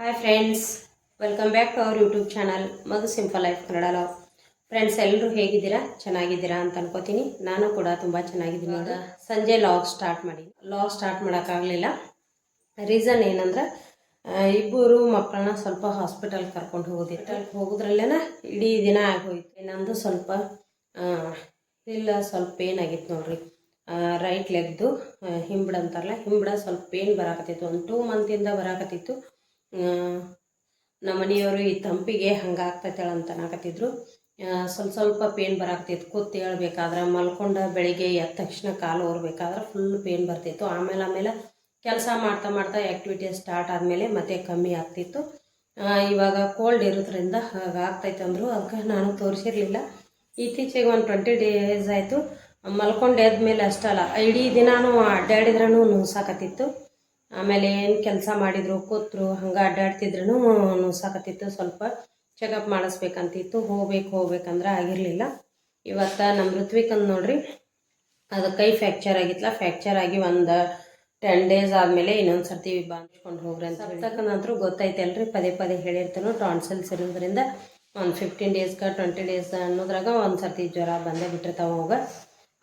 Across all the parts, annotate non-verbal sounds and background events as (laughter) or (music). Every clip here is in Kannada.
Hi friends welcome back to our YouTube channel Magu simple life Kannada love friends ಎಲ್ಲರೂ ಹೇಗಿದ್ದೀರಾ? ಚೆನ್ನಾಗಿದ್ದೀರಾ ಅಂತ ಅನ್ಕೋತೀನಿ. ನಾನು ಕೂಡ ತುಂಬ ಚೆನ್ನಾಗಿದ್ದೀನಿ ಈಗ ಸಂಜೆ ಲಾಗ್ ಸ್ಟಾರ್ಟ್ ಮಾಡಿ. ಲಾಗ್ ಸ್ಟಾರ್ಟ್ ಮಾಡೋಕ್ಕಾಗಲಿಲ್ಲ. ರೀಸನ್ ಏನಂದ್ರೆ ಇಬ್ಬರು ಮಕ್ಕಳನ್ನ ಸ್ವಲ್ಪ ಹಾಸ್ಪಿಟಲ್ ಕರ್ಕೊಂಡು ಹೋಗೋದಿತ್ತು ಹೋಗೋದ್ರಲ್ಲೇನ? ಇಡೀ ದಿನ ಆಗೋಯ್ತು. ನಂದು ಸ್ವಲ್ಪ ಇಲ್ಲ ಸ್ವಲ್ಪ ಪೇನ್ ಆಗಿತ್ತು ನೋಡ್ರಿ. ರೈಟ್ ಲೆಗ್ದು ಹಿಂಬಡ ಅಂತಾರಲ್ಲ ಹಿಂಬಡ ಸ್ವಲ್ಪ ಪೇನ್ ಬರಾಕತ್ತಿತ್ತು. ಒಂದು ಟೂ ಮಂತಿಂದ ಬರಾಕತ್ತಿತ್ತು. ನಮ್ಮ ಮನೆಯವರು ಈ ತಂಪಿಗೆ ಹಂಗೆ ಆಗ್ತೈತಾಳೆ ಅಂತ ಅನ್ನಕತ್ತಿದ್ರು. ಸ್ವಲ್ಪ ಸ್ವಲ್ಪ ಪೇನ್ ಬರಾಕ್ತಿತ್ತು. ಕೂತ್ ಹೇಳ್ಬೇಕಾದ್ರೆ ಮಲ್ಕೊಂಡ ಬೆಳಿಗ್ಗೆ ಎದ್ದ ತಕ್ಷಣ ಕಾಲು ಓರ್ಬೇಕಾದ್ರೆ ಫುಲ್ ಪೇನ್ ಬರ್ತಿತ್ತು. ಆಮೇಲೆ ಆಮೇಲೆ ಕೆಲಸ ಮಾಡ್ತಾ ಮಾಡ್ತಾ ಆ್ಯಕ್ಟಿವಿಟಿ ಸ್ಟಾರ್ಟ್ ಆದಮೇಲೆ ಮತ್ತೆ ಕಮ್ಮಿ ಆಗ್ತಿತ್ತು. ಇವಾಗ ಕೋಲ್ಡ್ ಇರೋದ್ರಿಂದ ಹಾಗಾಗ್ತೈತೆ ಅಂದರು ಅದಕ್ಕೆ ನಾನು ತೋರಿಸಿರಲಿಲ್ಲ. ಇತ್ತೀಚೆಗೆ ಒಂದು ಟ್ವೆಂಟಿ ಡೇಸ್ ಆಯಿತು. ಮಲ್ಕೊಂಡು ಎದ್ಮೇಲೆ ಅಷ್ಟಲ್ಲ, ಇಡೀ ದಿನಾನು ಅಡ್ಡಾಡಿದ್ರೂ ನುಸಾಕತ್ತಿತ್ತು ಆಮೇಲೆ ಏನು ಕೆಲಸ ಮಾಡಿದ್ರು, ಕೂತ್ರು, ಹಂಗೆ ಅಡ್ಡಾಡ್ತಿದ್ರು ನುಸಾಕತ್ತಿತ್ತು ಸ್ವಲ್ಪ. ಚೆಕಪ್ ಮಾಡಿಸ್ಬೇಕಂತಿತ್ತು, ಹೋಗ್ಬೇಕು, ಹೋಗ್ಬೇಕಂದ್ರೆ ಆಗಿರಲಿಲ್ಲ. ಇವತ್ತು ನಮ್ಮ ಋತ್ವಿಕಂದು ನೋಡ್ರಿ, ಅದು ಕೈ ಫ್ಯಾಕ್ಚರ್ ಆಗಿತ್ತಲ್ಲ ಫ್ಯಾಕ್ಚರ್ ಆಗಿ ಒಂದು ಟೆನ್ ಡೇಸ್ ಆದಮೇಲೆ ಇನ್ನೊಂದು ಸರ್ತಿ ಬಾಂಧಿಸ್ಕೊಂಡು ಹೋಗ್ರಿ ಅಂತ ಗೊತ್ತೈತೆ ಅಲ್ರಿ ಪದೇ ಪದೇ ಹೇಳಿರ್ತಾನು ಟಾನ್ಸಲ್ಸ್ ಇರೋದ್ರಿಂದ ಒಂದು ಫಿಫ್ಟೀನ್ ಡೇಸ್ಗೆ ಟ್ವೆಂಟಿ ಡೇಸ್ ಅನ್ನೋದ್ರಾಗ ಒಂದು ಸರ್ತಿ ಜ್ವರ ಬಂದೇ ಬಿಟ್ಟಿರ್ತಾವೆ ಅವಾಗ.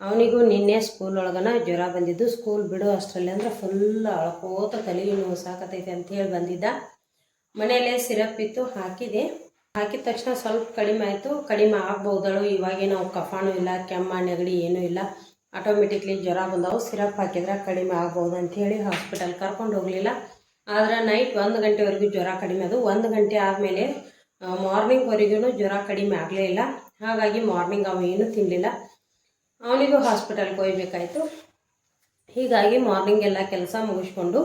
ಅವನಿಗೂ ನಿನ್ನೆ ಸ್ಕೂಲ್ ಒಳಗನ ಜ್ವರ ಬಂದಿದ್ದು. ಸ್ಕೂಲ್ ಬಿಡೋ ಅಷ್ಟರಲ್ಲಿ ಅಂದ್ರೆ ಫುಲ್ ಅಳ್ಕೋತ ತಲೆ ನೋವು ಸಾಕತೈತೆ ಅಂತ ಹೇಳಿ ಬಂದಿದ್ದ. ಮನೆಯಲ್ಲೇ ಸಿರಪ್ ಇತ್ತು, ಹಾಕಿದೆ. ಹಾಕಿದ ತಕ್ಷಣ ಸ್ವಲ್ಪ ಕಡಿಮೆ ಆಯಿತು. ಕಡಿಮೆ ಆಗ್ಬೋದಳು ಇವಾಗೇ ನಾವು ಕಫಾನು ಇಲ್ಲ, ಕೆಮ್ಮ, ನೆಗಡಿ ಏನೂ ಇಲ್ಲ. ಆಟೋಮೆಟಿಕ್ಲಿ ಜ್ವರ ಬಂದವು. ಸಿರಪ್ ಹಾಕಿದ್ರೆ ಕಡಿಮೆ ಆಗ್ಬೋದು ಅಂಥೇಳಿ ಹಾಸ್ಪಿಟಲ್ ಕರ್ಕೊಂಡು ಹೋಗಲಿಲ್ಲ. ಆದ್ರೆ ನೈಟ್ ಒಂದು ಗಂಟೆವರೆಗೂ ಜ್ವರ ಕಡಿಮೆ ಅದು ಒಂದು ಗಂಟೆ ಆದಮೇಲೆ ಮಾರ್ನಿಂಗ್ವರೆಗೂ ಜ್ವರ ಕಡಿಮೆ ಆಗಲೇ ಇಲ್ಲ. ಹಾಗಾಗಿ ಮಾರ್ನಿಂಗ್ ಅವೇನು ಏನೂ ತಿನ್ನಲಿಲ್ಲ ಅವನಿಗೂ ಹಾಸ್ಪಿಟಲ್ಗೆ ಹೋಗ್ಬೇಕಾಯ್ತು. ಹೀಗಾಗಿ ಮಾರ್ನಿಂಗ್ ಎಲ್ಲ ಕೆಲಸ ಮುಗಿಸ್ಕೊಂಡು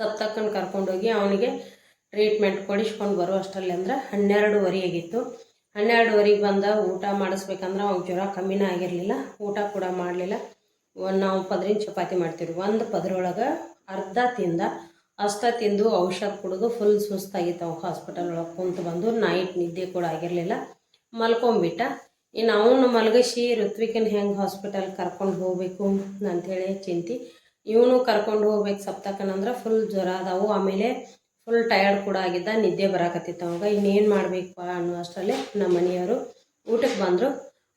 ಸಪ್ತಕ್ಕನ್ನು ಕರ್ಕೊಂಡೋಗಿ ಅವನಿಗೆ ಟ್ರೀಟ್ಮೆಂಟ್ ಕೊಡಿಸ್ಕೊಂಡು ಬರೋ ಅಷ್ಟರಲ್ಲಿ ಅಂದ್ರೆ ಹನ್ನೆರಡುವರೆ ಆಗಿತ್ತು. ಹನ್ನೆರಡುವರೆಗೆ ಬಂದ ಊಟ ಮಾಡಿಸ್ಬೇಕಂದ್ರೆ ಅವ್ನಿಗೆ ಜ್ವರ ಕಮ್ಮಿನೇ ಆಗಿರಲಿಲ್ಲ. ಊಟ ಕೂಡ ಮಾಡಲಿಲ್ಲ. ಒಂದು ನಾವು ಪದ್ರಿನ ಚಪಾತಿ ಮಾಡ್ತೀವಿ ಒಂದು ಪದರೊಳಗೆ ಅರ್ಧ ತಿಂದ, ಅಷ್ಟ ತಿಂದು ಔಷಧ ಕುಡಿದು ಫುಲ್ ಸುಸ್ತಾಗಿತ್ತು. ಅವು ಹಾಸ್ಪಿಟಲ್ ಒಳಗೆ ಕುಂತು ಬಂದು ನೈಟ್ ನಿದ್ದೆ ಕೂಡ ಆಗಿರಲಿಲ್ಲ. ಮಲ್ಕೊಂಬಿಟ್ಟ ಇನ್ನು ಅವನು ಮಲಗಿಸಿ ಋತ್ವಿಕನ್ ಹೆಂಗೆ ಹಾಸ್ಪಿಟಲ್ ಕರ್ಕೊಂಡು ಹೋಗಬೇಕು ಅಂಥೇಳಿ ಚಿಂತೆ. ಇವನು ಕರ್ಕೊಂಡು ಹೋಗ್ಬೇಕು ಸಪ್ತಕನಂದ್ರೆ ಫುಲ್ ಜ್ವರ ಅದಾವು. ಆಮೇಲೆ ಫುಲ್ ಟಯರ್ಡ್ ಕೂಡ ಆಗಿದ್ದ, ನಿದ್ದೆ ಬರಾಕತ್ತಿತ್ತು ಅವಾಗ. ಇನ್ನೇನು ಮಾಡಬೇಕು ಅನ್ನೋ ಅಷ್ಟರಲ್ಲಿ ನಮ್ಮ ಮನೆಯವರು ಊಟಕ್ಕೆ ಬಂದರು.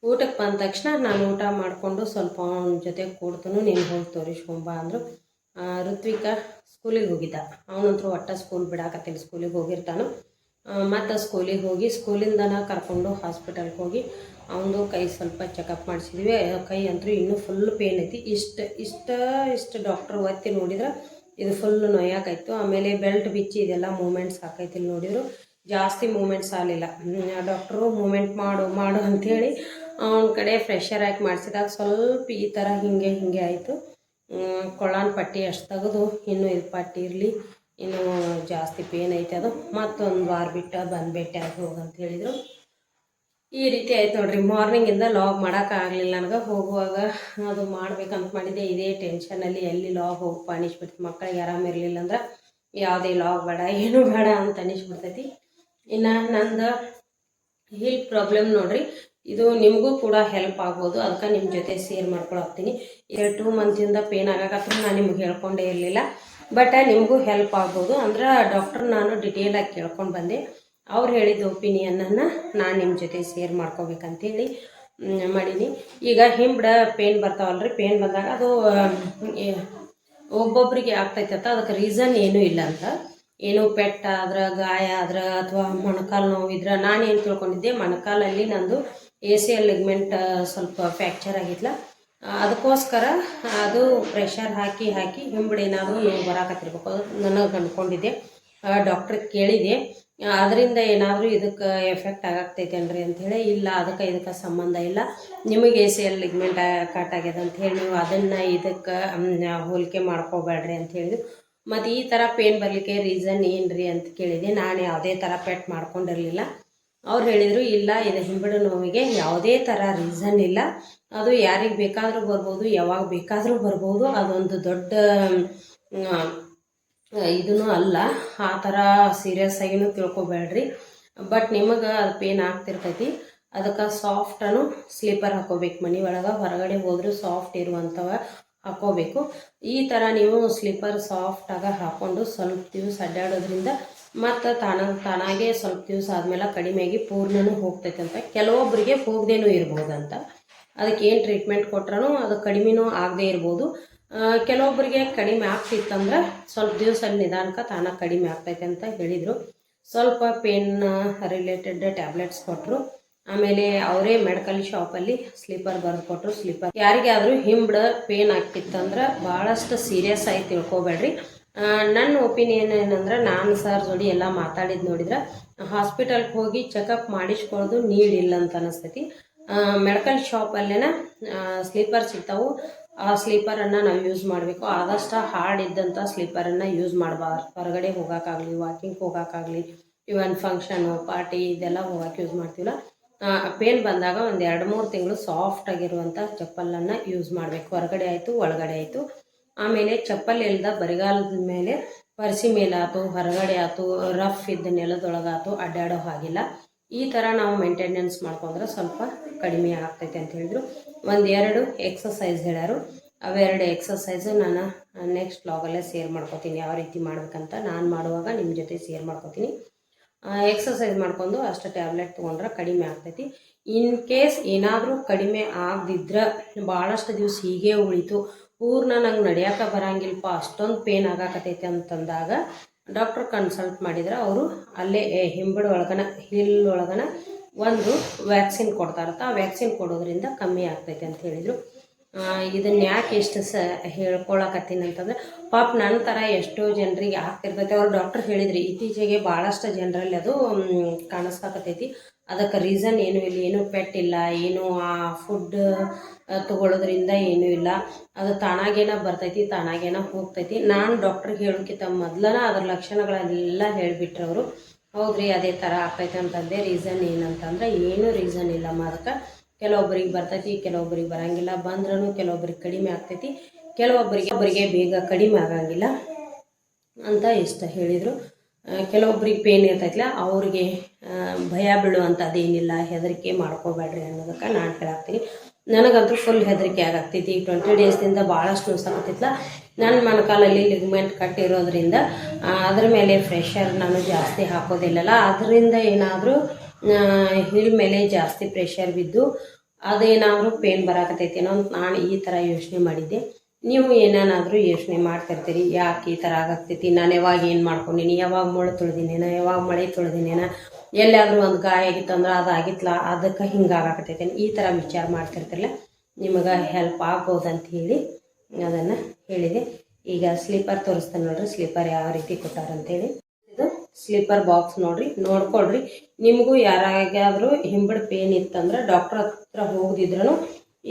ಊಟಕ್ಕೆ ಬಂದ ತಕ್ಷಣ ನಾನು ಊಟ ಮಾಡಿಕೊಂಡು ಸ್ವಲ್ಪ ಅವನ ಜೊತೆ ಕೂಡ್ತನು, ನೀನು ಹೋಗಿ ತೋರಿಸ್ಕೊಂಬ ಅಂದರು. ಋತ್ವಿಕ ಸ್ಕೂಲಿಗೆ ಹೋಗಿದ್ದ. ಅವನಂತರೂ ಒಟ್ಟ ಸ್ಕೂಲ್ ಬಿಡಾಕತ್ತಿಲ್ಲ ಸ್ಕೂಲಿಗೆ ಹೋಗಿರ್ತಾನು. ಮತ್ತು ಸ್ಕೂಲಿಗೆ ಹೋಗಿ ಸ್ಕೂಲಿಂದನ ಕರ್ಕೊಂಡು ಹಾಸ್ಪಿಟಲ್ಗೆ ಹೋಗಿ, ಅವನದು ಕೈ ಸ್ವಲ್ಪ ಚೆಕಪ್ ಮಾಡಿಸಿದ್ವಿ. ಕೈ ಅಂತೂ ಇನ್ನೂ ಫುಲ್ ಪೇನ್ ಐತಿ. ಇಷ್ಟು, ಇಷ್ಟ, ಇಷ್ಟು ಡಾಕ್ಟ್ರ್ ಒತ್ತಿ ನೋಡಿದ್ರೆ ಇದು ಫುಲ್ ನೋಯಾಕಾಯ್ತು. ಆಮೇಲೆ ಬೆಲ್ಟ್ ಬಿಚ್ಚಿ ಇದೆಲ್ಲ ಮೂಮೆಂಟ್ಸ್ ಹಾಕೈತಿ ನೋಡಿದ್ರು. ಜಾಸ್ತಿ ಮೂಮೆಂಟ್ಸ್ ಆಗಲಿಲ್ಲ. ಡಾಕ್ಟ್ರು ಮೂಮೆಂಟ್ ಮಾಡು ಮಾಡು ಅಂಥೇಳಿ ಅವನ ಕಡೆ ಫ್ರೆಶರ್ ಹಾಕಿ ಮಾಡಿಸಿದಾಗ ಸ್ವಲ್ಪ ಈ ಥರ ಹಿಂಗೆ ಹಿಂಗೆ ಆಯಿತು. ಕೊಳಾನ್ ಪಟ್ಟಿ ಅಷ್ಟು ತೆಗೆದು ಇನ್ನೂ ಇದು ಪಟ್ಟಿ ಇರಲಿ. ಇನ್ನೂ ಜಾಸ್ತಿ ಪೇನ್ ಐತೆ ಅದು. ಮತ್ತೊಂದು ವಾರ ಬಿಟ್ಟು ಬಂದುಬಿಟ್ಟೆ ಅದು ಹೋಗಂತ ಹೇಳಿದರು. ಈ ರೀತಿ ಆಯ್ತು ನೋಡ್ರಿ ಮಾರ್ನಿಂಗಿಂದ ಲಾಗ್ ಮಾಡೋಕ್ಕಾಗಲಿಲ್ಲ ನನಗೆ ಹೋಗುವಾಗ ಅದು ಮಾಡ್ಬೇಕಂತ ಮಾಡಿದ್ದೆ. ಇದೇ ಟೆನ್ಷನಲ್ಲಿ ಎಲ್ಲಿ ಲಾಗ್ ಹೋಗಿ ಅನಿಸ್ಬಿಡ್ತು. ಮಕ್ಕಳಿಗೆ ಆರಾಮಿರಲಿಲ್ಲ ಅಂದ್ರೆ ಯಾವುದೇ ಲಾಗ್ ಬೇಡ, ಏನೂ ಬೇಡ ಅಂತ ಅನಿಸ್ಬಿಡ್ತೈತಿ. ಇನ್ನು ನಂದು ಹೀಲ್ ಪ್ರಾಬ್ಲಮ್ ನೋಡ್ರಿ. ಇದು ನಿಮಗೂ ಕೂಡ ಹೆಲ್ಪ್ ಆಗ್ಬೋದು. ಅದಕ್ಕೆ ನಿಮ್ಮ ಜೊತೆ ಶೇರ್ ಮಾಡ್ಕೊಳತ್ತೀನಿ ಎರಡು ಟೂ ಮಂತಿಂದ ಪೇನ್ ಆಗಾಕತ್ರ ನಾನು ನಿಮ್ಗೆ ಹೇಳ್ಕೊಂಡೇ ಇರಲಿಲ್ಲ. ಬಟ್ ನಿಮಗೂ ಹೆಲ್ಪ್ ಆಗ್ಬೋದು. ಅಂದ್ರೆ ಡಾಕ್ಟರ್ ನಾನು ಡಿಟೇಲ್ ಆಗಿ ಕೇಳ್ಕೊಂಡು ಬಂದೆ. ಅವ್ರು ಹೇಳಿದ ಒಪಿನಿಯನನ್ನು ನಾನು ನಿಮ್ಮ ಜೊತೆ ಶೇರ್ ಮಾಡ್ಕೋಬೇಕಂತೇಳಿ ಮಾಡೀನಿ. ಈಗ ಹಿಂಬಡ ಪೇನ್ ಬರ್ತಾವಲ್ರಿ ಪೇನ್ ಬಂದಾಗ ಅದು ಏ- ಒಬ್ಬೊಬ್ರಿಗೆ ಆಗ್ತೈತೆ ಅಂತ. ಅದಕ್ಕೆ ರೀಸನ್ ಏನೂ ಇಲ್ಲ ಅಂತ. ಏನು ಪೆಟ್ಟ ಆದ್ರೆ, ಗಾಯ ಆದ್ರೆ, ಅಥವಾ ಮೊಣಕಾಲು ನೋವು ಇದ್ರೆ ನಾನೇನು ತಿಳ್ಕೊಂಡಿದ್ದೆ, ಮೊಣಕಾಲಲ್ಲಿ ನಂದು ಎ ಸಿ ಎಲ್ ಲಿಗ್ಮೆಂಟ್ ಸ್ವಲ್ಪ ಫ್ಯಾಕ್ಚರ್ ಆಗಿತ್ತಲ್ಲ ಅದಕ್ಕೋಸ್ಕರ ಅದು ಪ್ರೆಷರ್ ಹಾಕಿ ಹಾಕಿ ಹಿಂಬಡಿ ನೋವು ಬರಾಕತ್ತಿರ್ಬೇಕು. ಅದು ನನಗೆ ಅಂದ್ಕೊಂಡಿದ್ದೆ ಡಾಕ್ಟ್ರಿಗೆ ಕೇಳಿದೆ. ಅದರಿಂದ ಏನಾದರೂ ಇದಕ್ಕೆ ಎಫೆಕ್ಟ್ ಆಗತ್ತೈತೇನ್ರಿ ಅಂಥೇಳಿ ಇಲ್ಲ, ಅದಕ್ಕೆ ಇದಕ್ಕೆ ಸಂಬಂಧ ಇಲ್ಲ. ನಿಮಗೆ A C L ligament cut ಆಗ್ಯದ ಅಂತ ಹೇಳಿ ನೀವು ಅದನ್ನು ಇದಕ್ಕೆ ಹೋಲಿಕೆ ಮಾಡ್ಕೋಬೇಡ್ರಿ ಅಂತ ಹೇಳಿದ್ರು ಮತ್ತು ಈ ಥರ ಪೇನ್ ಬರಲಿಕ್ಕೆ ರೀಸನ್ ಏನು ರೀ ಅಂತ ಕೇಳಿದೆ. ನಾನು ಯಾವುದೇ ಥರ ಪೆಟ್ ಮಾಡ್ಕೊಂಡಿರಲಿಲ್ಲ. ಅವ್ರು ಹೇಳಿದರು, ಇಲ್ಲ ಇದು ಹಿಂಬಡ ನೋವಿಗೆ, ಯಾವುದೇ ಥರ ರೀಸನ್ ಇಲ್ಲ. ಅದು ಯಾರಿಗೆ ಬೇಕಾದರೂ ಬರ್ಬೋದು, ಯಾವಾಗ ಬೇಕಾದರೂ ಬರ್ಬೋದು. ಅದೊಂದು ದೊಡ್ಡ ಇದೂ ಅಲ್ಲ. ಆ ಥರ ಸೀರಿಯಸ್ ಆಗಿನೂ ತಿಳ್ಕೊಬೇಡ್ರಿ. ಬಟ್ ನಿಮಗೆ ಅದು ಪೇನ್ ಆಗ್ತಿರ್ತೈತಿ, ಅದಕ್ಕೆ ಸಾಫ್ಟನು ಸ್ಲೀಪರ್ ಹಾಕೋಬೇಕು. ಮನೆ ಒಳಗೆ ಹೊರಗಡೆ ಹೋದರೂ ಸಾಫ್ಟ್ ಇರುವಂಥವ ಹಾಕೋಬೇಕು. ಈ ಥರ ನೀವು ಸ್ಲೀಪರ್ ಸಾಫ್ಟಾಗಿ ಹಾಕ್ಕೊಂಡು ಸ್ವಲ್ಪ ದಿವಸ ಅಡ್ಡಾಡೋದ್ರಿಂದ ಮತ್ತು ತಾನ, ತಾನಾಗೆ ಸ್ವಲ್ಪ ದಿವಸ ಆದಮೇಲೆ ಕಡಿಮೆಯಾಗಿ ಪೂರ್ಣನೂ ಹೋಗ್ತೈತೆ ಅಂತ ಕೆಲವೊಬ್ಬರಿಗೆ ಹೋಗದೇನೂ ಇರ್ಬೋದಂತ. ಅದಕ್ಕೆ ಏನು ಟ್ರೀಟ್ಮೆಂಟ್ ಕೊಟ್ರೂ ಅದು ಕಡಿಮೆನೂ ಆಗದೇ ಇರ್ಬೋದು. ಕೆಲವೊಬ್ಬರಿಗೆ ಕಡಿಮೆ ಆಗ್ತಿತ್ತಂದ್ರೆ ಸ್ವಲ್ಪ ದಿವಸ ನಿಧಾನಕ್ಕೆ ತಾನಾಗಿ ಕಡಿಮೆ ಆಗ್ತೈತೆ ಅಂತ ಹೇಳಿದರು. ಸ್ವಲ್ಪ ಪೇನ್ ರಿಲೇಟೆಡ್ ಟ್ಯಾಬ್ಲೆಟ್ಸ್ ಕೊಟ್ಟರು ಆಮೇಲೆ ಅವರೇ ಮೆಡಿಕಲ್ ಶಾಪಲ್ಲಿ ಸ್ಲೀಪರ್ ಬರೆದು ಕೊಟ್ಟರು ಸ್ಲೀಪರ್ ಯಾರಿಗಾದರೂ ಹಿಂಬಡ ಪೇನ್ ಆಗ್ತಿತ್ತಂದ್ರೆ ಭಾಳಷ್ಟು ಸೀರಿಯಸ್ ಆಗಿ ತಿಳ್ಕೊಬೇಡ್ರಿ. ನನ್ನ ಒಪಿನಿಯನ್ ಏನಂದ್ರೆ, ನಾನು ಸರ್ ಜೋಡಿ ಎಲ್ಲ ಮಾತಾಡಿದ್ದು ನೋಡಿದ್ರೆ ಹಾಸ್ಪಿಟಲ್ಗೆ ಹೋಗಿ ಚೆಕಪ್ ಮಾಡಿಸ್ಕೊಳ್ಳೋದು ಇಲ್ಲ ಅಂತ ಅನಿಸ್ತೈತಿ. ಮೆಡಿಕಲ್ ಶಾಪಲ್ಲೇನ ಸ್ಲೀಪರ್ ಸಿಗ್ತಾವು. ಆ ಸ್ಲೀಪರನ್ನು ನಾವು ಯೂಸ್ ಮಾಡಬೇಕು. ಆದಷ್ಟು ಹಾರ್ಡ್ ಇದ್ದಂಥ ಸ್ಲೀಪರನ್ನು ಯೂಸ್ ಮಾಡಬಾರ್ದು ಹೊರಗಡೆ ಹೋಗೋಕ್ಕಾಗಲಿ ವಾಕಿಂಗ್ ಹೋಗೋಕ್ಕಾಗಲಿ ಇವನ್ ಫಂಕ್ಷನು ಪಾರ್ಟಿ ಇದೆಲ್ಲ ಹೋಗಕ್ಕೆ ಯೂಸ್ ಮಾಡ್ತೀವಲ್ಲ. ಪೇನ್ ಬಂದಾಗ ಒಂದು ಎರಡು ಮೂರು ತಿಂಗಳು ಸಾಫ್ಟ್ ಆಗಿರುವಂಥ ಚಪ್ಪಲನ್ನು ಯೂಸ್ ಮಾಡಬೇಕು. ಹೊರಗಡೆ ಆಯಿತು, ಒಳಗಡೆ ಆಯಿತು. ಆಮೇಲೆ ಚಪ್ಪಲ್ ಇಲ್ದ ಬರಿಗಾಲದ ಮೇಲೆ ಪರ್ಸಿ ಮೇಲೆ ಆಯ್ತು ಹೊರಗಡೆ ಆಯ್ತು ರಫ್ ಇದ್ದ ನೆಲದೊಳಗಾತು ಅಡ್ಡಾಡೋ ಹಾಗಿಲ್ಲ. ಈ ಥರ ನಾವು ಮೇಂಟೆನೆನ್ಸ್ ಮಾಡ್ಕೊಂಡ್ರೆ ಸ್ವಲ್ಪ ಕಡಿಮೆ ಆಗ್ತೈತೆ ಅಂತ ಹೇಳಿದ್ರು. ಒಂದೆರಡು ಎಕ್ಸಸೈಸ್ ಹೇಳ್ಯಾರು. ಅವೆರಡು ಎಕ್ಸಸೈಸು ನಾನು ನೆಕ್ಸ್ಟ್ ಬ್ಲಾಗಲ್ಲೇ ಶೇರ್ ಮಾಡ್ಕೊತೀನಿ ಯಾವ ರೀತಿ ಮಾಡ್ಬೇಕಂತ. ನಾನು ಮಾಡುವಾಗ ನಿಮ್ಮ ಜೊತೆ ಶೇರ್ ಮಾಡ್ಕೊತೀನಿ. ಎಕ್ಸಸೈಸ್ ಮಾಡ್ಕೊಂಡು ಅಷ್ಟು ಟ್ಯಾಬ್ಲೆಟ್ ತೊಗೊಂಡ್ರೆ ಕಡಿಮೆ ಆಗ್ತೈತಿ. ಇನ್ ಕೇಸ್ ಏನಾದರೂ ಕಡಿಮೆ ಆಗದಿದ್ರೆ ಭಾಳಷ್ಟು ದಿವಸ ಹೀಗೆ ಉಳಿತು ಪೂರ್ಣ ನಂಗೆ ನಡಿಯೋಕೆ ಬರಂಗಿಲ್ಲಪ್ಪ, ಅಷ್ಟೊಂದು ಪೇನ್ ಆಗಾಕತೈತಿ ಅಂತಂದಾಗ ಡಾಕ್ಟ್ರ್ ಕನ್ಸಲ್ಟ್ ಮಾಡಿದ್ರೆ ಅವರು ಅಲ್ಲೇ ಹಿಂಬಡಿ ಒಳಗನ ಹಿಲ್ ಒಳಗನ ಒಂದು ವ್ಯಾಕ್ಸಿನ್ ಕೊಡ್ತಾರತ್ತ ಆ ವ್ಯಾಕ್ಸಿನ್ ಕೊಡೋದ್ರಿಂದ ಕಮ್ಮಿ ಆಗ್ತೈತೆ ಅಂತ ಹೇಳಿದರು. ಇದನ್ನ ಯಾಕೆ ಎಷ್ಟು ಸ ಹೇಳ್ಕೊಳಕತ್ತೀನಿ ಅಂತಂದ್ರೆ ಪಾಪ ನನ್ನ ಥರ ಎಷ್ಟೋ ಜನರಿಗೆ ಆಗ್ತಿರ್ತೈತೆ. ಅವ್ರು ಡಾಕ್ಟರ್ ಹೇಳಿದ್ರಿ, ಇತ್ತೀಚೆಗೆ ಭಾಳಷ್ಟು ಜನರಲ್ಲಿ ಅದು ಕಾಣಿಸ್ಕಾಕತ್ತೈತಿ. ಅದಕ್ಕೆ ರೀಸನ್ ಏನೂ ಇಲ್ಲ, ಏನೂ ಪೆಟ್ಟಿಲ್ಲ ಏನು ಆ ಫುಡ್ ತಗೊಳ್ಳೋದ್ರಿಂದ ಏನೂ ಇಲ್ಲ. ಅದು ತಾನಾಗೇನ ಬರ್ತೈತಿ, ತಾನಾಗೇನ ಹೋಗ್ತೈತಿ. ನಾನು ಡಾಕ್ಟ್ರಿಗೆ ಹೇಳೋಕ್ಕಿಂತ ಮೊದ್ಲನ ಅದ್ರ ಲಕ್ಷಣಗಳೆಲ್ಲ ಅವರು ಹೌದ್ರಿ, ಅದೇ ಥರ ಆಗ್ತೈತೆ ಅಂತಂದೆ ರೀಸನ್ ಏನಂತಂದ್ರೆ, ಏನೂ ರೀಸನ್ ಇಲ್ಲಮ್ಮ ಅದಕ್ಕೆ. ಕೆಲವೊಬ್ಬರಿಗೆ ಬರ್ತೈತಿ, ಕೆಲವೊಬ್ಬರಿಗೆ ಬರಂಗಿಲ್ಲ. ಬಂದ್ರೂ ಕೆಲವೊಬ್ಬರಿಗೆ ಕಡಿಮೆ ಆಗ್ತೈತಿ. ಕೆಲವೊಬ್ಬರಿಗೆ ಒಬ್ಬರಿಗೆ ಬೇಗ ಕಡಿಮೆ ಆಗಂಗಿಲ್ಲ ಅಂತ ಇಷ್ಟ ಹೇಳಿದರು. ಕೆಲವೊಬ್ಬರಿಗೆ ಪೇನ್ ಇರ್ತೈತಿಲ್ಲ ಅವ್ರಿಗೆ ಭಯ ಬೀಳುವಂಥದ್ದೇನಿಲ್ಲ ಹೆದರಿಕೆ ಮಾಡ್ಕೋಬೇಡ್ರಿ ಅನ್ನೋದಕ್ಕೆ ನಾನು ಹೇಳಾಕ್ತೀನಿ. ನನಗಂತೂ ಫುಲ್ ಹೆದರಿಕೆ ಆಗತ್ತೈತಿ ಟ್ವೆಂಟಿ ಡೇಸ್ದಿಂದ ಭಾಳಷ್ಟು ನುಸಾಕತ್ತಿತ್ತಲ್ಲ ನನ್ನ ಮನಕಾಲಲ್ಲಿ ಲಿಗ್ಮೆಂಟ್ ಕಟ್ಟಿರೋದ್ರಿಂದ ಅದ್ರ ಮೇಲೆ ಫ್ರೆಶರ್ ನಾನು ಜಾಸ್ತಿ ಹಾಕೋದಿಲ್ಲಲ್ಲ ಅದರಿಂದ ಏನಾದರೂ ಹಿಲ್ ಮೇಲೆ ಜಾಸ್ತಿ ಪ್ರೆಷರ್ ಬಿದ್ದು ಅದೇನಾದರೂ ಪೇನ್ ಬರಾಕತೈತಿ ಏನೋ ನಾನು ಈ ಥರ ಯೋಚನೆ ಮಾಡಿದ್ದೆ. ನೀವು ಏನೇನಾದರೂ ಯೋಚನೆ ಮಾಡ್ತಿರ್ತೀರಿ, ಯಾಕೆ ಈ ಥರ ಆಗತ್ತೈತಿ ನಾನು ಯಾವಾಗ ಏನು ಮಾಡ್ಕೊಂಡಿನಿ? ಯಾವಾಗ ಮುಳ್ಳು ತೊಳೆದಿನೇನ ಯಾವಾಗ ಮಳೆ ತೊಳೆದಿನೇನ ಎಲ್ಲಿಯಾದರೂ ಒಂದು ಗಾಯ ಆಗಿತ್ತಂದ್ರೆ ಅದು ಆಗಿತ್ತಲ್ಲ ಅದಕ್ಕೆ ಹಿಂಗೆ ಆಗಾಕತ್ತೈತಿ ಈ ಥರ ವಿಚಾರ ಮಾಡ್ತಿರ್ತಿರಲ್ಲ, ನಿಮಗೆ ಹೆಲ್ಪ್ ಆಗ್ಬೋದು ಅಂತ ಹೇಳಿ ಅದನ್ನು ಹೇಳಿದೆ. ಈಗ ಸ್ಲೀಪರ್ ತೋರಿಸ್ತೇನೆ ನೋಡ್ರಿ ಸ್ಲೀಪರ್ ಯಾವ ರೀತಿ ಕೊಟ್ಟಾರಂತೇಳಿ. ಸ್ಲೀಪರ್ ಬಾಕ್ಸ್ ನೋಡ್ರಿ, ನೋಡ್ಕೊಳ್ರಿ. ನಿಮಗೂ ಯಾರಾಗ್ಯಾದ್ರೂ ಹಿಂಬಡ್ ಪೇನ್ ಇತ್ತಂದ್ರೆ ಡಾಕ್ಟರ್ ಹತ್ರ ಹೋಗದಿದ್ರು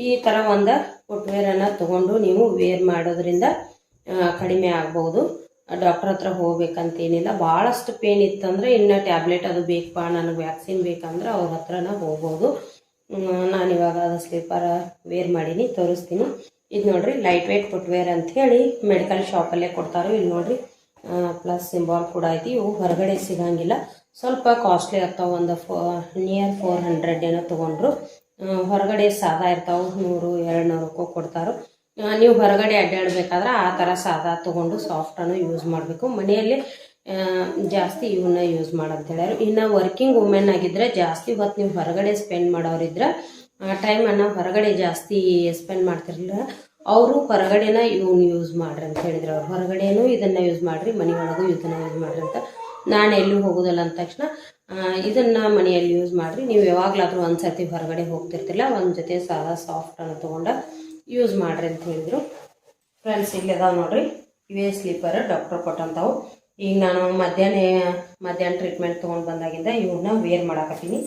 ಈ ಥರ ಒಂದು ಫುಟ್ವೇರನ್ನು ತಗೊಂಡು ನೀವು ವೇರ್ ಮಾಡೋದ್ರಿಂದ ಕಡಿಮೆ ಆಗ್ಬೋದು. ಡಾಕ್ಟರ್ ಹತ್ರ ಹೋಗ್ಬೇಕಂತೇನಿಲ್ಲ. ಭಾಳಷ್ಟು ಪೇನ್ ಇತ್ತಂದ್ರೆ ಇನ್ನು ಟ್ಯಾಬ್ಲೆಟ್ ಅದು ಬೇಕಪ್ಪ ನನಗೆ ವ್ಯಾಕ್ಸಿನ್ ಬೇಕಂದ್ರೆ ಅವ್ರ ಹತ್ರನ ಹೋಗ್ಬೋದು. ನಾನು ಇವಾಗ ಅದು ಸ್ಲೀಪರ್ ವೇರ್ ಮಾಡೀನಿ, ತೋರಿಸ್ತೀನಿ. ಇದು ನೋಡ್ರಿ ಲೈಟ್ ವೇಟ್ ಫುಟ್ವೇರ್ ಅಂತ ಹೇಳಿ ಮೆಡಿಕಲ್ ಶಾಪಲ್ಲೇ ಕೊಡ್ತಾರೋ ಇಲ್ಲಿ ನೋಡ್ರಿ. ಪ್ಲಸ್ ಸಿಂಬಾಲ್ ಕೂಡ ಐತಿ. ಇವು ಹೊರಗಡೆ ಸಿಗಂಗಿಲ್ಲ. ಸ್ವಲ್ಪ ಕಾಸ್ಟ್ಲಿ ಆಗ್ತಾವೆ. ಒಂದು ಫೋ ನಿಯರ್ ಫೋರ್ ಹಂಡ್ರೆಡ್ ಏನೋ ತೊಗೊಂಡ್ರು. ಹೊರಗಡೆ ಸಾದಾ ಇರ್ತಾವೆ. ನೂರು ಎರಡು ನೂರಕ್ಕೂ ಕೊಡ್ತಾರೆ ನೀವು ಹೊರಗಡೆ ಅಡ್ಡಾಡಬೇಕಾದ್ರೆ ಆ ಥರ ಸಾದಾ ತೊಗೊಂಡು ಸಾಫ್ಟನ್ನು ಯೂಸ್ ಮಾಡಬೇಕು. ಮನೆಯಲ್ಲಿ ಜಾಸ್ತಿ ಇವನ್ನ ಯೂಸ್ ಮಾಡೋದು ಹೇಳ್ಯಾರು. ಇನ್ನು ವರ್ಕಿಂಗ್ ವುಮೆನ್ ಆಗಿದ್ರೆ ಜಾಸ್ತಿ ಹೊತ್ತು ನೀವು ಹೊರಗಡೆ ಸ್ಪೆಂಡ್ ಮಾಡೋರಿದ್ರೆ, ಆ ಟೈಮನ್ನು ಹೊರಗಡೆ ಜಾಸ್ತಿ ಸ್ಪೆಂಡ್ ಮಾಡ್ತಿರಲಿಲ್ಲ. ಅವರು ಹೊರಗಡೆನ ಇವನು ಯೂಸ್ ಮಾಡ್ರಿ ಅಂತ ಹೇಳಿದ್ರು. ಅವ್ರು ಹೊರಗಡೆನೂ ಇದನ್ನು ಯೂಸ್ ಮಾಡಿರಿ, ಮನೆಯೊಳಗೂ ಇದನ್ನು ಯೂಸ್ ಮಾಡ್ರಿ ಅಂತ. ನಾನು ಎಲ್ಲೂ ಹೋಗೋದಲ್ಲ ಅಂದ ತಕ್ಷಣ ಇದನ್ನ ಮನೆಯಲ್ಲಿ ಯೂಸ್ ಮಾಡಿರಿ. ನೀವು ಯಾವಾಗಲಾದ್ರೂ ಒಂದು ಹೊರಗಡೆ ಹೋಗ್ತಿರ್ತಿಲ್ಲ, ಒಂದು ಜೊತೆ ಸಾದಾ ಸಾಫ್ಟನ್ನು ತೊಗೊಂಡು ಯೂಸ್ ಮಾಡ್ರಿ ಅಂತ ಹೇಳಿದರು. ಫ್ರೆಂಡ್ಸ್ ಇಲ್ಲಿ ಅದಾವೆ ನೋಡ್ರಿ. ಇವೇ ಸ್ಲೀಪರ್ ಡಾಕ್ಟರ್ ಕೊಟ್ಟಂತವು. ಈಗ ನಾನು ಮಧ್ಯಾಹ್ನ ಮಧ್ಯಾಹ್ನ ಟ್ರೀಟ್ಮೆಂಟ್ ತೊಗೊಂಡು ಬಂದಾಗಿಂದ ಇವನ್ನ ವೇರ್ ಮಾಡಾಕತ್ತೀನಿ.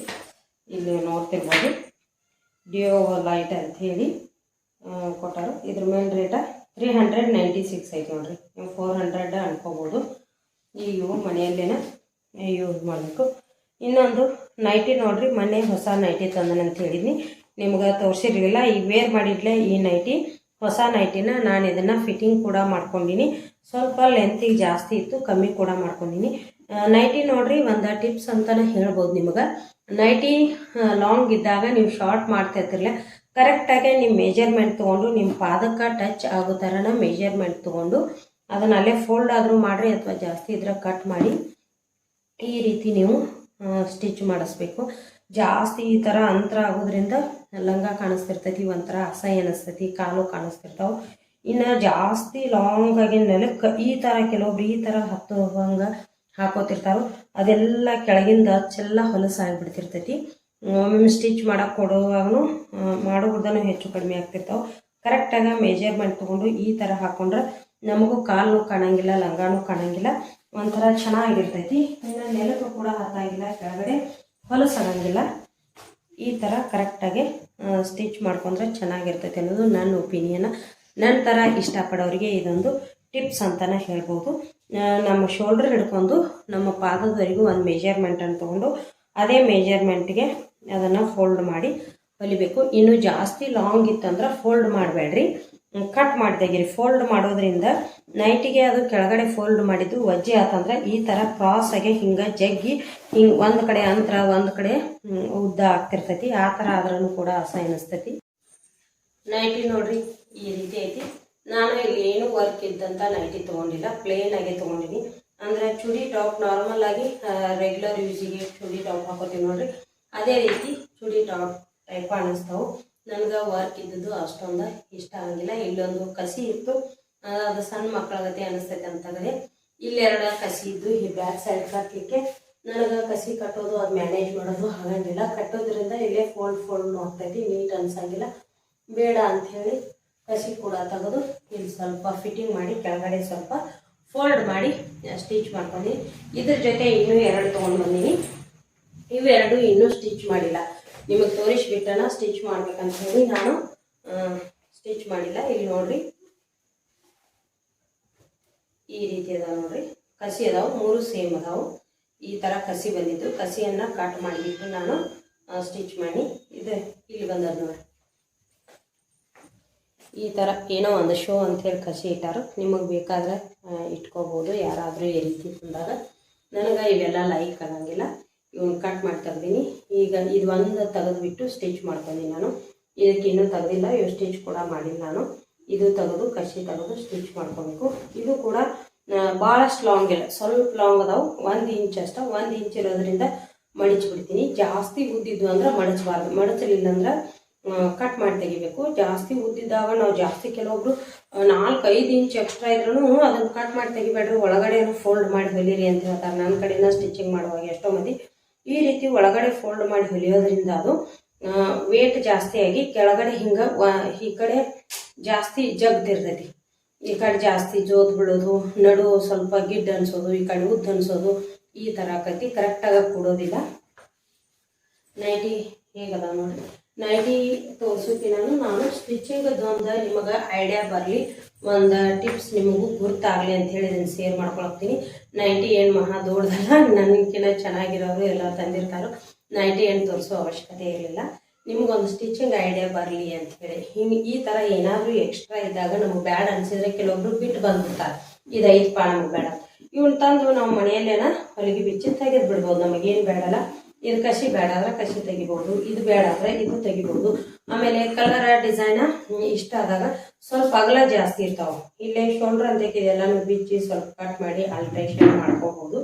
ಇಲ್ಲಿ ನೋಡ್ತಿರ್ಬೋದು. ಡಿಯೋ ಲೈಟ್ ಅಂತ ಹೇಳಿ. ಕೊಟ್ಟಾರು. ಇದ್ರ ಮೇಲೆ rate three hundred ninety six ಐತಿ ನೋಡ್ರಿ. ನೀವು ಫೋರ್ ಹಂಡ್ರೆಡ್ ಅನ್ಕೋಬೋದು. ಈಗ ಇವು ಮನೆಯಲ್ಲೇನ ಯೂಸ್ ಮಾಡಬೇಕು. ಇನ್ನೊಂದು ನೈಟಿ ನೋಡ್ರಿ. ಮೊನ್ನೆ ಹೊಸ ನೈಟಿ ತಂದನ ಅಂತ ಹೇಳಿದ್ನಿ. ನಿಮ್ಗೆ ತೋರಿಸಿರ್ಲಿಲ್ಲ. ಈ ವೇರ್ ಮಾಡಿದ್ಲೆ ಈ ನೈಟಿ ಹೊಸ ನೈಟಿನ ನಾನು ಇದನ್ನು ಫಿಟ್ಟಿಂಗ್ ಕೂಡ ಮಾಡ್ಕೊಂಡಿನಿ. ಸ್ವಲ್ಪ ಲೆಂತಿಗೆ ಜಾಸ್ತಿ ಇತ್ತು, ಕಮ್ಮಿ ಕೂಡ ಮಾಡ್ಕೊಂಡಿನಿ. ನೈಟಿ ನೋಡ್ರಿ. ಒಂದು ಟಿಪ್ಸ್ ಅಂತಲೇ ಹೇಳ್ಬೋದು ನಿಮಗೆ. ನೈಟಿ ಲಾಂಗ್ ಇದ್ದಾಗ ನೀವು ಶಾರ್ಟ್ ಮಾಡ್ತಿರ್ತಿರ್ಲ ಕರೆಕ್ಟಾಗಿ ನಿಮ್ಮ ಮೆಜರ್ಮೆಂಟ್ ತೊಗೊಂಡು ನಿಮ್ಮ ಪಾದಕ್ಕೆ ಟಚ್ ಆಗೋ ಥರನ ಮೆಜರ್ಮೆಂಟ್ ತೊಗೊಂಡು ಅದನ್ನ ಅಲ್ಲೇ ಫೋಲ್ಡ್ ಆದರೂ ಮಾಡಿರಿ ಅಥವಾ ಜಾಸ್ತಿ ಇದ್ರೆ ಕಟ್ ಮಾಡಿ ಈ ರೀತಿ ನೀವು ಸ್ಟಿಚ್ ಮಾಡಿಸ್ಬೇಕು. ಜಾಸ್ತಿ ಈ ಥರ ಅಂತರ ಆಗೋದ್ರಿಂದ ಲಂಗ ಕಾಣಿಸ್ತಿರ್ತೈತಿ, ಒಂಥರ ಅಸಹ್ಯ ಅನಿಸ್ತೈತಿ, ಕಾಲು ಕಾಣಿಸ್ತಿರ್ತಾವೆ. ಇನ್ನು ಜಾಸ್ತಿ ಲಾಂಗ್ ಆಗಿ ನೆಲಕ್ಕೆ ಈ ಥರ ಕೆಲವೊಬ್ರು ಈ ಥರ ಹತ್ತು ಹಂಗೆ ಹಾಕೋತಿರ್ತಾರೋ, ಅದೆಲ್ಲ ಕೆಳಗಿಂದ ಚೆಲ್ಲ ಹೊಲಸಾಗಿಬಿಡ್ತಿರ್ತೈತಿ. ಒಮ್ಮೊಮ್ಮೆ ಸ್ಟಿಚ್ ಮಾಡಕ್ಕೆ ಕೊಡುವಾಗೂ ಮಾಡೋದನ್ನು ಹೆಚ್ಚು ಕಡಿಮೆ ಆಗ್ತಿರ್ತಾವೆ. ಕರೆಕ್ಟಾಗಿ ಮೆಜರ್ಮೆಂಟ್ ತೊಗೊಂಡು ಈ ಥರ ಹಾಕೊಂಡ್ರೆ ನಮಗೂ ಕಾಲು ಕಾಣಂಗಿಲ್ಲ, ಲಂಗಾನು ಕಾಣಂಗಿಲ್ಲ. ಒಂಥರ ಚೆನ್ನಾಗಿರ್ತೈತಿ. ಇನ್ನು ನೆಲಕ್ಕೂ ಕೂಡ ಹತ್ತಾಗಿಲ್ಲ ಕೆಳಗಡೆ ಹೊಲಸಾಗಂಗಿಲ್ಲ ಈ ಥರ ಕರೆಕ್ಟಾಗಿ ಸ್ಟಿಚ್ ಮಾಡ್ಕೊಂಡ್ರೆ ಚೆನ್ನಾಗಿರ್ತೈತಿ ಅನ್ನೋದು ನನ್ನ ಒಪಿನಿಯನ್ ನನ್ನ ಥರ ಇಷ್ಟಪಡೋರಿಗೆ ಇದೊಂದು ಟಿಪ್ಸ್ ಅಂತಲೇ ಹೇಳ್ಬೋದು. ನಮ್ಮ ಶೋಲ್ಡರ್ ಹಿಡ್ಕೊಂಡು ನಮ್ಮ ಪಾದದವರೆಗೂ ಒಂದು ಮೆಜರ್ಮೆಂಟನ್ನು ತೊಗೊಂಡು, ಅದೇ ಮೆಜರ್ಮೆಂಟ್ಗೆ ಅದನ್ನು ಫೋಲ್ಡ್ ಮಾಡಿ ಹೊಲಿಬೇಕು. ಇನ್ನು ಜಾಸ್ತಿ ಲಾಂಗ್ ಇತ್ತಂದ್ರೆ ಫೋಲ್ಡ್ ಮಾಡಬೇಡ್ರಿ. ಕಟ್ ಮಾಡ್ದಾಗಿರಿ ಫೋಲ್ಡ್ ಮಾಡೋದ್ರಿಂದ ನೈಟಿಗೆ ಅದು ಕೆಳಗಡೆ ಫೋಲ್ಡ್ ಮಾಡಿದ್ದು ವಜ್ಜೆ ಆತಂದ್ರೆ ಈ ಥರ ಕ್ರಾಸ್ ಆಗಿ ಹಿಂಗೆ ಜಗ್ಗಿ ಹಿಂಗೆ ಒಂದು ಕಡೆ ಅಂತರ ಒಂದು ಕಡೆ ಉದ್ದ ಆಗ್ತಿರ್ತೈತಿ. ಆ ಥರ ಆದ್ರೂ ಕೂಡ ಹಸ ಎನಿಸ್ತೈತಿ ನೈಟಿ ನೋಡ್ರಿ, ಈ ರೀತಿ ಐತಿ. ನಾನು ಇಲ್ಲಿ ಏನು ವರ್ಕ್ ಇದ್ದಂತ ನೈಟಿ ತೊಗೊಂಡಿಲ್ಲ. ಪ್ಲೇನ್ ಆಗಿ ತೊಗೊಂಡಿನಿ. ಅಂದ್ರೆ ಚೂಡಿ ಟಾಪ್ ನಾರ್ಮಲ್ ಆಗಿ ರೆಗ್ಯುಲರ್ ಯೂಸಿಗೆ ಚೂಡಿ ಟಾಪ್ ಹಾಕೋತೀವಿ ನೋಡ್ರಿ. ಅದೇ ರೀತಿ ಚೂಡಿ ಟಾಪ್ ಟೈಪ್ ಅನ್ನಿಸ್ತಾವು ನನಗೆ ವರ್ಕ್ ಇದ್ದದ್ದು ಅಷ್ಟೊಂದು ಇಷ್ಟ ಆಗಂಗಿಲ್ಲ ಇಲ್ಲೊಂದು ಕಸಿ ಇತ್ತು. ಅದು ಸಣ್ಣ ಮಕ್ಕಳಾಗತ್ತೆ ಅನಿಸ್ತೈತೆ ಅಂತಂದ್ರೆ ಇಲ್ಲೆರಡು ಕಸಿ ಇದ್ದು ಈ ಬ್ಯಾಕ್ ಸೈಡ್ ಕಟ್ಟಲಿಕ್ಕೆ ನನಗೆ ಕಸಿ ಕಟ್ಟೋದು, ಅದು ಮ್ಯಾನೇಜ್ ಮಾಡೋದು ಆಗಂಗಿಲ್ಲ. ಕಟ್ಟೋದ್ರಿಂದ ಇಲ್ಲೇ ಫೋಲ್ಡ್ ಫೋಲ್ಡ್ ನೋಡ್ತೈತಿ, ನೀಟ್ ಅನ್ಸಂಗಿಲ್ಲ. ಬೇಡ ಅಂತ ಹೇಳಿ ಕಸಿ ಕೂಡ ತೆಗೆದು ಇಲ್ಲಿ ಸ್ವಲ್ಪ ಫಿಟ್ಟಿಂಗ್ ಮಾಡಿ, ಕೆಳಗಡೆ ಸ್ವಲ್ಪ ಫೋಲ್ಡ್ ಮಾಡಿ ಸ್ಟಿಚ್ ಮಾಡ್ಕೊಂಡು. ಇದ್ರ ಜೊತೆ ಇನ್ನೂ ಎರಡು ತೊಗೊಂಡು ಬಂದೀನಿ. ಇವೆರಡು ಇನ್ನೂ ಸ್ಟಿಚ್ ಮಾಡಿಲ್ಲ. ನಿಮಗೆ ತೋರಿಸ್ಬಿಟ್ಟನ ಸ್ಟಿಚ್ ಮಾಡ್ಬೇಕಂತ ಹೇಳಿ ನಾನು ಸ್ಟಿಚ್ ಮಾಡಿಲ್ಲ. ಇಲ್ಲಿ ನೋಡ್ರಿ. ಈ ರೀತಿ ಅದಾವ ನೋಡ್ರಿ. ಕಸಿ ಅದಾವ, ಮೂರು ಸೇಮ್ ಅದಾವು. ಈ ತರ ಕಸಿ ಬಂದಿದ್ದು. ಕಸಿಯನ್ನ ಕಟ್ ಮಾಡಿಬಿಟ್ಟು ನಾನು ಸ್ಟಿಚ್ ಮಾಡಿ ಇದು ಇಲ್ಲಿ ಬಂದದ ನೋಡಿ ಈ ಥರ ಏನೋ ಒಂದು ಶೋ ಅಂತೇಳಿ ಕಸಿ ಇಟ್ಟಾರು. ನಿಮಗೆ ಬೇಕಾದ್ರೆ ಇಟ್ಕೋಬಹುದು ಇಟ್ಕೋಬೋದು. ಯಾರಾದರೂ ಈ ರೀತಿ ಬಂದಾಗ. ನನಗೆ ಇವೆಲ್ಲ ಲೈಕ್ ಆಗಂಗಿಲ್ಲ ಕಟ್ ಮಾಡಿ ತೆಗ್ದೀನಿ ಈಗ ಇದು ಒಂದು ತೆಗೆದ್ಬಿಟ್ಟು ಸ್ಟಿಚ್ ಮಾಡ್ತೀನಿ ನಾನು. ಇದಕ್ಕೆ ಇನ್ನೂ ತೆಗೆದಿಲ್ಲ ಇವು ಸ್ಟಿಚ್ ಕೂಡ ಮಾಡಿಲ್ಲ ನಾನು. ಇದು ತೆಗೆದು, ಕಸಿ ತೆಗೆದು ಸ್ಟಿಚ್ ಮಾಡ್ಕೊಬೇಕು. ಇದು ಕೂಡ ಭಾಳಷ್ಟು ಲಾಂಗ್ ಇಲ್ಲ ಸ್ವಲ್ಪ ಲಾಂಗ್ ಅದಾವೆ. ಒಂದು ಇಂಚ್ ಅಷ್ಟ. ಒಂದು ಇಂಚ್ ಇರೋದ್ರಿಂದ ಮಡಿಚ್ಬಿಡ್ತೀನಿ. ಜಾಸ್ತಿ ಉದ್ದಿದ್ದು ಅಂದ್ರೆ ಮಡಚಬಾರ್ದು. ಮಡಚಲಿಲ್ಲ ಅಂದ್ರೆ ಕಟ್ ಮಾಡಿ ತೆಗಿಬೇಕು. ಜಾಸ್ತಿ ಉದ್ದಿದ್ದಾಗ ನಾವು ಜಾಸ್ತಿ ಕೆಲವೊಬ್ರು ನಾಲ್ಕು ಐದು ಇಂಚ್ ಎಕ್ಸ್ಟ್ರಾ ಇದ್ರೂ ಅದನ್ನು ಕಟ್ ಮಾಡಿ ತೆಗಿಬೇಡ್ರಿ. ಒಳಗಡೆ ಫೋಲ್ಡ್ ಮಾಡಿ ಹೊಲಿರಿ ಅಂತ ಹೇಳ್ತಾರೆ. ನನ್ನ ಕಡೆಯಿಂದ ಸ್ಟಿಚಿಂಗ್ ಮಾಡುವಾಗ ಎಷ್ಟೋ ಮಂದಿ ಈ ರೀತಿ ಒಳಗಡೆ ಫೋಲ್ಡ್ ಮಾಡಿ ಹೊಲಿಯೋದ್ರಿಂದ ಅದು ವೇಟ್ ಜಾಸ್ತಿ ಆಗಿ ಕೆಳಗಡೆ ಹಿಂಗ ಈ ಕಡೆ ಜಾಸ್ತಿ ಜಗ್ದಿರ್ತೈತಿ ಈ ಕಡೆ ಜಾಸ್ತಿ ಜೋತ್ ಬಿಡೋದು ನಡು ಸ್ವಲ್ಪ ಗಿಡ್ ಅನ್ಸೋದು, ಈ ಕಡೆ ಉದ್ದ ಅನ್ಸೋದು, ಈ ಥರ ಆಕೈತಿ ಕರೆಕ್ಟಾಗಿ ಕೊಡೋದಿಲ್ಲ. ನೈಟಿ ಹೇಗದ ನೋಡಿ ನೈಟಿ ತೋರಿಸೋಕಿನ ನಾನು. ಸ್ಟಿಚಿಂಗ್ ಒಂದು ನಿಮಗೆ ಐಡಿಯಾ ಬರಲಿ. ಒಂದು ಟಿಪ್ಸ್ ನಿಮಗೂ ಗುರ್ತಾಗಲಿ ಅಂತ ಹೇಳಿ ನಾನು ಶೇರ್ ಮಾಡ್ಕೊಳಕ್ತೀನಿ ನೈಂಟಿ ಏನು ಮಹಾ ದೊಡ್ಡದಲ್ಲ ನನಗಿನ್ನ ಚೆನ್ನಾಗಿರೋರು ಎಲ್ಲ ತಂದಿರ್ತಾರೋ ನೈಂಟಿ ಏನು ತೋರಿಸೋ ಅವಶ್ಯಕತೆ ಇರಲಿಲ್ಲ. ನಿಮಗೊಂದು ಸ್ಟಿಚಿಂಗ್ ಐಡಿಯಾ ಬರಲಿ ಅಂತ ಹೇಳಿ. ಹಿಂಗೆ ಈ ಥರ ಏನಾದರೂ ಎಕ್ಸ್ಟ್ರಾ ಇದ್ದಾಗ ನಮಗೆ ಬ್ಯಾಡ್ ಅನ್ಸಿದ್ರೆ ಕೆಲವೊಬ್ರು ಬಿಟ್ಟು ಬಂದ್ಬಿಡ್ತಾರೆ. ಇದು ಐತಪ್ಪ ನಮಗೆ ಬೇಡ. ಇವನ್ ತಂದು ನಾವು ಮನೆಯಲ್ಲೇನ ಹೊಲಿಗೆ ಬಿಚ್ಚಿ ತೆಗೆದು ಬಿಡ್ಬೋದು ನಮಗೇನು ಬೇಡಲ್ಲ. ಇದು ಕಸಿ ಬೇಡ ಆದರೆ ಕಸಿ ತೆಗಿಬೋದು. ಇದು ಬೇಡ ಆದರೆ ಇದು ತೆಗಿಬೋದು. ಆಮೇಲೆ ಕಲರ್ ಡಿಸೈನ ಇಷ್ಟ ಆದಾಗ ಸ್ವಲ್ಪ ಅಗಲ ಜಾಸ್ತಿ ಇರ್ತಾವೆ. ಇಲ್ಲೇ ಶೋಲ್ಡ್ರ್ ಅಂತ ಇದೆಲ್ಲನೂ ಬಿಚ್ಚಿ ಸ್ವಲ್ಪ ಕಟ್ ಮಾಡಿ ಆಲ್ಟ್ರೇಷನ್ ಮಾಡ್ಕೋಬಹುದು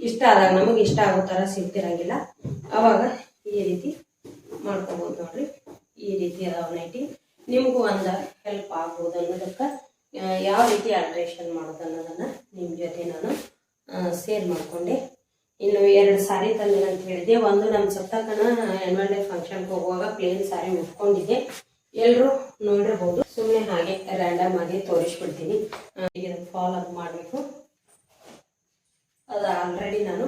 ಇಷ್ಟ ಆದಾಗ ನಮಗೆ ಇಷ್ಟ ಆಗೋ ಥರ ಸಿಗ್ತಿರಂಗಿಲ್ಲ. ಅವಾಗ ಈ ರೀತಿ ಮಾಡ್ಕೋಬಹುದು ನೋಡ್ರಿ. ಈ ರೀತಿ ಅದಾವ ನೈಟಿ ನಿಮಗೂ ಒಂದು ಹೆಲ್ಪ್ ಆಗ್ಬೋದು ಅನ್ನೋದಕ್ಕೆ ಯಾವ ರೀತಿ ಆಲ್ಟ್ರೇಷನ್ ಮಾಡೋದು ಅನ್ನೋದನ್ನು ನಿಮ್ಮ ಜೊತೆ ನಾನು ಸೇರ್ ಮಾಡಿಕೊಂಡೆ. ಇನ್ನು ಎರಡು ಸಾರಿ ತಂದೆ ಅಂತ ಹೇಳಿದೆ ಒಂದು ನಮ್ಮ ಸಪ್ತಕನ ಎನ್ವಲ್ ಡೇ ಫಂಕ್ಷನ್ಗೆ ಹೋಗುವಾಗ ಪ್ಲೇನ್ ಸಾರಿ ಉಟ್ಕೊಂಡಿದ್ದೆ ಎಲ್ಲರೂ ನೋಡಿರ್ಬೋದು. ಸುಮ್ಮನೆ ಹಾಗೆ ರ್ಯಾಂಡಮ್ ಆಗಿ ತೋರಿಸ್ಬಿಡ್ತೀನಿ. ಫಾಲ್ ಅದು ಮಾಡಬೇಕು ಅದು ಆಲ್ರೆಡಿ ನಾನು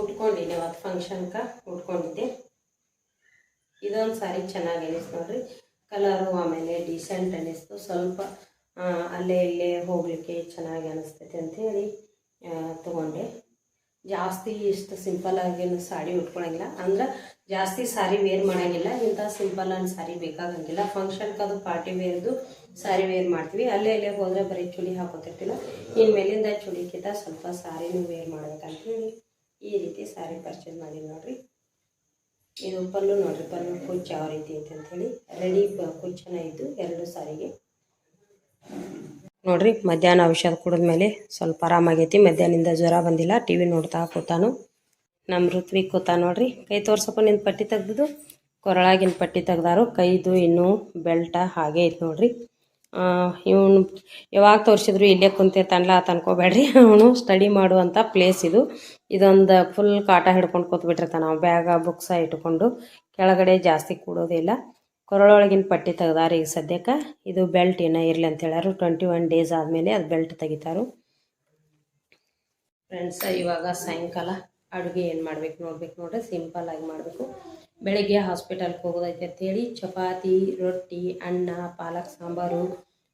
ಉಟ್ಕೊಂಡಿದ್ದೆ. ಅವತ್ತು ಫಂಕ್ಷನ್ಗೆ ಉಟ್ಕೊಂಡಿದ್ದೆ. ಇದೊಂದು ಸಾರಿ ಚೆನ್ನಾಗಿ ಅನಿಸ್ತು ನೋಡ್ರಿ. ಕಲರು ಆಮೇಲೆ ಡಿಸೆಂಟ್ ಅನ್ನಿಸ್ತು. ಸ್ವಲ್ಪ ಅಲ್ಲೇ ಇಲ್ಲೇ ಹೋಗಲಿಕ್ಕೆ ಚೆನ್ನಾಗಿ ಅನಿಸ್ತೈತೆ ಅಂಥೇಳಿ ತೊಗೊಂಡೆ. ಜಾಸ್ತಿ ಇಷ್ಟು ಸಿಂಪಲ್ ಆಗಿ ಸಾಡಿ ಉಟ್ಕೊಳಂಗಿಲ್ಲ. ಅಂದ್ರೆ ಜಾಸ್ತಿ ಸಾರಿ ವೇರ್ ಮಾಡಂಗಿಲ್ಲ, ಇಂಥ ಸಿಂಪಲ್ ಆಗಿ ಸಾರಿ ಬೇಕಾಗಂಗಿಲ್ಲ. ಫಂಕ್ಷನ್ಗೆ ಅದು ಪಾರ್ಟಿ ವೇರ್ದು ಸಾರಿ ವೇರ್ ಮಾಡ್ತೀವಿ. ಅಲ್ಲೇ ಅಲ್ಲೇ ಹೋದರೆ ಬರೀ ಚುಳಿ ಹಾಕೋತಿರ್ತಿಲ್ಲ ಇನ್ನು ಮೇಲಿಂದ ಚುಡಿಕಿಂತ ಸ್ವಲ್ಪ ಸಾರಿನೂ ವೇರ್ ಮಾಡ್ಬೇಕಂತೇಳಿ ಈ ರೀತಿ ಸಾರಿ ಪರ್ಚೇಸ್ ಮಾಡಿ ನೋಡಿರಿ. ಇದು ಪಲ್ಲು ನೋಡಿರಿ, ಪಲ್ಲು ಕುಚ್ಚು ಯಾವ ರೀತಿ ಐತೆ ಅಂಥೇಳಿ ರೆಡಿ ಕುಚ್ಚನ ಇದ್ದು ಎರಡು ಸಾರಿಗೆ. ನೋಡ್ರಿ, ಮಧ್ಯಾಹ್ನ ಔಷಧ ಕುಡಿದ್ಮೇಲೆ ಸ್ವಲ್ಪ ಆರಾಮಾಗೈತಿ. ಮಧ್ಯಾಹ್ನದಿಂದ ಜ್ವರ ಬಂದಿಲ್ಲ. ಟಿ ವಿ ನೋಡ್ತಾ ಕೂತಾನು. ನಮ್ಮ ಋತ್ವಿ ಕೂತ ನೋಡ್ರಿ? ಕೈ ತೋರ್ಸಪ್ಪ ನಿನ್ನ ಪಟ್ಟಿ ತೆಗ್ದು ಕೊರಳಾಗಿನ ಪಟ್ಟಿ ತೆಗ್ದಾರು. ಕೈದು, ಇನ್ನೂ, ಬೆಲ್ಟ ಹಾಗೆ ಐತೆ ನೋಡ್ರಿ. ಇವನು ಯಾವಾಗ ತೋರಿಸಿದ್ರು ಇಲ್ಲೇ ಕುಂತಿರ್ತಾನಲ್ಲ ಅಂತ ಅನ್ಕೋಬೇಡ್ರಿ (laughs) ಅವನು ಸ್ಟಡಿ ಮಾಡುವಂಥ ಪ್ಲೇಸ್ ಇದು. ಇದೊಂದು ಫುಲ್ ಕಾಟ ಹಿಡ್ಕೊಂಡು ಕೂತ್ಬಿಟ್ಟಿರ್ತಾನೆ ನಾವು ಬ್ಯಾಗ, ಬುಕ್ಸ ಇಟ್ಕೊಂಡು ಕೆಳಗಡೆ ಜಾಸ್ತಿ ಕೂಡೋದಿಲ್ಲ. ಕೊರಳೊಳಗಿನ ಪಟ್ಟಿ ತೆಗ್ದಾರ ಈಗ ಸದ್ಯಕ್ಕೆ. ಇದು ಬೆಲ್ಟ್ ಏನೋ ಇರಲಿ ಅಂತ ಹೇಳ್ಯಾರು. ಟ್ವೆಂಟಿ ಒನ್ ಡೇಸ್ ಆದಮೇಲೆ ಅದು ಬೆಲ್ಟ್ ತೆಗಿತಾರು. ಫ್ರೆಂಡ್ಸ್ ಇವಾಗ ಸಾಯಂಕಾಲ ಅಡುಗೆ ಏನು ಮಾಡ್ಬೇಕು ನೋಡ್ಬೇಕು ನೋಡ್ರಿ ಸಿಂಪಲ್ ಆಗಿ ಮಾಡಬೇಕು. ಬೆಳಗ್ಗೆ ಹಾಸ್ಪಿಟಲ್ಗೆ ಹೋಗೋದೈತೆ ಅಂತೇಳಿ ಚಪಾತಿ, ರೊಟ್ಟಿ, ಅನ್ನ, ಪಾಲಕ್, ಸಾಂಬಾರು,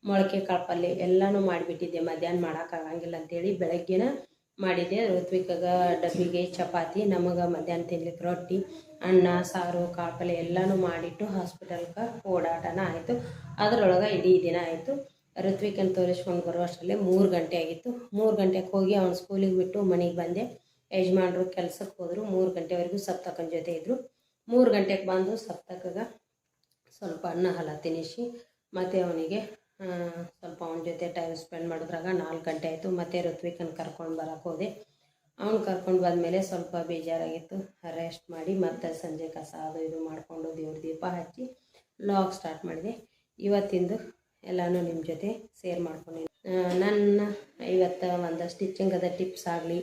ಮೊಳಕೆ ಕಾಳು ಪಲ್ಯ ಎಲ್ಲನೂ ಮಾಡಿಬಿಟ್ಟಿದ್ದೆ. ಮಧ್ಯಾಹ್ನ ಮಾಡೋಕ್ಕಾಗಂಗಿಲ್ಲ ಅಂತೇಳಿ ಬೆಳಗ್ಗೆನ ಮಾಡಿದ್ದೆ. ಋತ್ವಿಕಾಗ, ಡಬ್ಬಿಗೆ ಚಪಾತಿ, ನಮಗೆ ಮಧ್ಯಾಹ್ನ ತಿನ್ಲಿಕ್ಕೆ ರೊಟ್ಟಿ, ಅನ್ನ, ಸಾರು ಕಾಳು ಪಲ್ಯ ಎಲ್ಲನೂ ಮಾಡಿಟ್ಟು ಹಾಸ್ಪಿಟಲ್ಗೆ ಓಡಾಟನ ಆಯಿತು. ಅದರೊಳಗೆ ಇಡೀ ದಿನ ಆಯಿತು. ಋತ್ವಿಕನ್ ತೋರಿಸ್ಕೊಂಡು ಬರೋ ಅಷ್ಟರಲ್ಲೇ ಮೂರು ಗಂಟೆ ಆಗಿತ್ತು. ಮೂರು ಗಂಟೆಗೆ ಹೋಗಿ ಅವ್ನು ಸ್ಕೂಲಿಗೆ ಬಿಟ್ಟು ಮನೆಗೆ ಬಂದೆ. ಯಜಮಾನ್ರು ಕೆಲಸಕ್ಕೆ ಹೋದರು, ಮೂರು ಗಂಟೆವರೆಗೂ ಸಪ್ತಕನ ಜೊತೆ ಇದ್ದರು ಮೂರು ಗಂಟೆಗೆ ಬಂದು ಸಪ್ತಕಗ ಸ್ವಲ್ಪ ಅನ್ನ ಹಲ ತಿನ್ನಿಸಿ ಮತ್ತು ಅವನಿಗೆ ಸ್ವಲ್ಪ ಅವನ ಜೊತೆ ಟೈಮ್ ಸ್ಪೆಂಡ್ ಮಾಡಿದ್ರಾಗ ನಾಲ್ಕು ಗಂಟೆ ಆಯಿತು. ಮತ್ತು ಋತ್ವಿಕನ ಕರ್ಕೊಂಡು ಬರೋಕೆ ಹೋದೆ. ಅವ್ನು ಕರ್ಕೊಂಡು ಬಂದಮೇಲೆ ಸ್ವಲ್ಪ ಬೇಜಾರಾಗಿತ್ತು. ರೆಸ್ಟ್ ಮಾಡಿ ಮತ್ತೆ ಸಂಜೆ ಕಸ ಅದು ಇದು ಮಾಡಿಕೊಂಡು ದೇವ್ರ ದೀಪ ಹಚ್ಚಿ ಲಾಗ್ ಸ್ಟಾರ್ಟ್ ಮಾಡಿದೆ. ಇವತ್ತಿಂದು ಎಲ್ಲನೂ ನಿಮ್ಮ ಜೊತೆ ಶೇರ್ ಮಾಡ್ಕೊಂಡಿದ್ದೆ ನನ್ನ ಇವತ್ತು ಒಂದು ಸ್ಟಿಚ್ಚಿಂಗದ ಟಿಪ್ಸ್ ಆಗಲಿ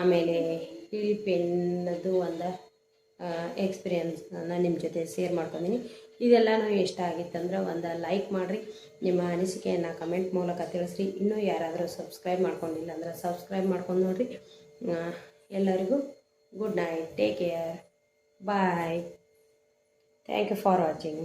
ಆಮೇಲೆ ಇಳಿ ಪೆನ್ನದು ಒಂದು ಎಕ್ಸ್ಪೀರಿಯನ್ಸ್ ನಾನು ನಿಮ್ಮ ಜೊತೆ ಶೇರ್ ಮಾಡ್ಕೊಂಡಿನಿ ಇದೆಲ್ಲನೂ ಇಷ್ಟ ಆಗಿತ್ತಂದ್ರೆ ಒಂದು ಲೈಕ್ ಮಾಡಿರಿ. ನಿಮ್ಮ ಅನಿಸಿಕೆಯನ್ನು ಕಮೆಂಟ್ ಮೂಲಕ ತಿಳಿಸ್ರಿ. ಇನ್ನೂ ಯಾರಾದರೂ ಸಬ್ಸ್ಕ್ರೈಬ್ ಮಾಡ್ಕೊಂಡಿಲ್ಲ ಅಂದ್ರೆ ಸಬ್ಸ್ಕ್ರೈಬ್ ಮಾಡ್ಕೊಂಡು ನೋಡಿರಿ. ಎಲ್ಲರಿಗೂ good night take care bye thank you for watching